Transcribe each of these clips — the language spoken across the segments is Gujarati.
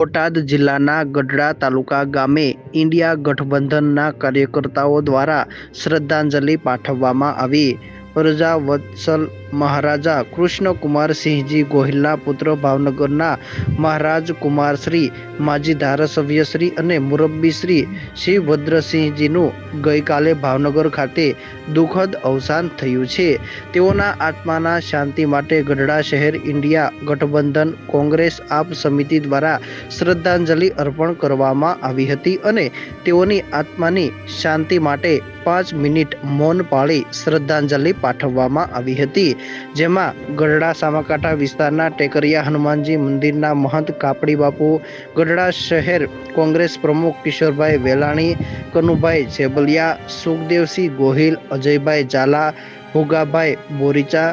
બોટાદ જિલ્લાના ગઢડા તાલુકા ગામે ઇન્ડિયા ગઠબંધનના કાર્યકર્તાઓ દ્વારા શ્રદ્ધાંજલિ પાઠવવામાં આવી. પ્રજા વત્સલ મહારાજા કૃષ્ણકુમારસિંહજી ગોહિલના પુત્ર ભાવનગરના મહારાજ કુમારશ્રી માજી ધારાસભ્યશ્રી અને મુરબ્બી શ્રી શિવભદ્રસિંહજીનું ગઈકાલે ભાવનગર ખાતે દુઃખદ અવસાન થયું છે. તેઓના આત્માના શાંતિ માટે ગઢડા શહેર ઇન્ડિયા ગઠબંધન કોંગ્રેસ આપ સમિતિ દ્વારા શ્રદ્ધાંજલિ અર્પણ કરવામાં આવી હતી અને તેઓની આત્માની શાંતિ માટે પાંચ મિનિટ મૌન પાળી શ્રદ્ધાંજલિ પાઠવવામાં આવી હતી. જેમાં ગઢડા સામાકાંઠા વિસ્તારના ટેકરિયા હનુમાનજી મંદિરના મહંત કાપડી બાપુ, ગઢડા શહેર કોંગ્રેસ પ્રમુખ કિશોરભાઈ વેલાણી, કનુભાઈ જેબલિયા સુખદેવસિંહ ગોહિલ, અજયભાઈ ઝાલા, ભુગાભાઈ બોરીચા,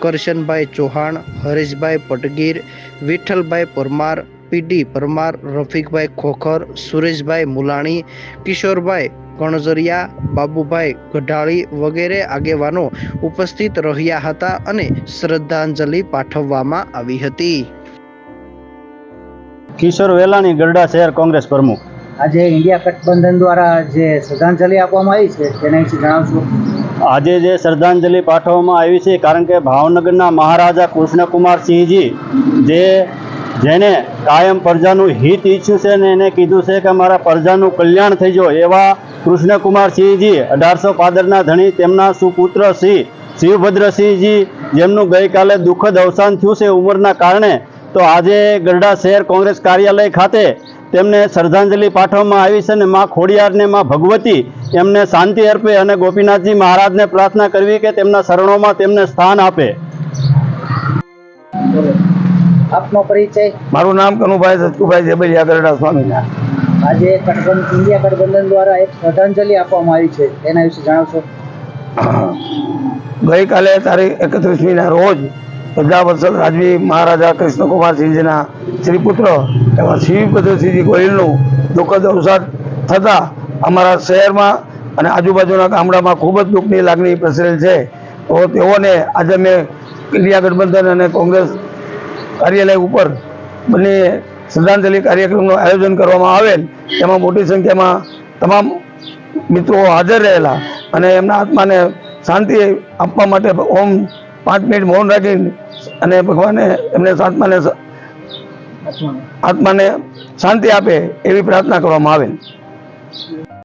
કરશનભાઈ ચૌહાણ, હરેશભાઈ પટગીર, વિઠ્ઠલભાઈ પરમાર પીડી પરમાર રફીકભાઈ ખોખર સુરેશભાઈ મુલાણી કિશોરભાઈ કણઝરિયા બાબુભાઈ ગઢાળી વગેરે આગેવાનો ઉપસ્થિત રહ્યા હતા અને શ્રદ્ધાંજલિ પાઠવવામાં આવી હતી. કિશોર વેલાણી ગરડા શહેર કોંગ્રેસ પ્રમુખ. આજે ઇન્ડિયા ગઠબંધન દ્વારા જે શ્રદ્ધાંજલિ આપવામાં આવી છે તેના વિશે જણાવશો. આજે જે શ્રદ્ધાંજલિ પાઠવવામાં આવી છે કારણ કે ભાવનગરના મહારાજા કૃષ્ણકુમાર સિંહજી જે જેને કાયમ પ્રજાનું હિત ઈચ્છ્યું છે ને એને કીધું છે કે મારા પ્રજાનું કલ્યાણ થઈ જાય એવા કૃષ્ણકુમાર સિંહજી, અઢારસો પાદરના ધણી, તેમના સુપુત્ર સિંહ શિવભદ્રસિંહજી, જેમનું ગઈકાલે દુઃખદ અવસાન થયું છે ઉંમરના કારણે, તો આજે ગરડા શહેર કોંગ્રેસ કાર્યાલય ખાતે તેમને શ્રદ્ધાંજલિ પાઠવવામાં આવી છે અને મા ખોડિયારને મા ભગવતી એમને શાંતિ અર્પે અને ગોપીનાથજી મહારાજને પ્રાર્થના કરવી કે તેમના શરણોમાં તેમને સ્થાન આપે. આપનો પરિચય? મારું નામ કનુભાઈ સચકુભાઈ જેબલિયા ગરડા સ્વામીના આજે ગઠબંધન ઇન્ડિયા ગઠબંધન દ્વારા એક શ્રદ્ધાંજલિ આપવામાં આવી છે. એના વિશે જણાવશો? ગઈકાલે તારીખ એકત્રીસમીના રોજ પ્રજાવત્સલ રાજવી મહારાજા કૃષ્ણકુમારસિંહજીના શ્રીપુત્ર એવા શિવભદ્રસિંહજી ગોહિલનું દુઃખદ અવસાન થતાં અમારા શહેરમાં અને આજુબાજુના ગામડામાં ખૂબ જ દુઃખની લાગણી પ્રસરેલ છે. તો તેઓને આજે મેં ઇન્ડિયા ગઠબંધન અને કોંગ્રેસ કાર્યાલય ઉપર બંને શ્રદ્ધાંજલિ કાર્યક્રમનું આયોજન કરવામાં આવેલ. તેમાં મોટી સંખ્યામાં તમામ મિત્રો હાજર રહેલા અને એમના આત્માને શાંતિ આપવા માટે ઓમ પાંચ મિનિટ મૌન રાખીને અને ભગવાને એમને આત્માને આત્માને શાંતિ આપે એવી પ્રાર્થના કરવામાં આવેલ.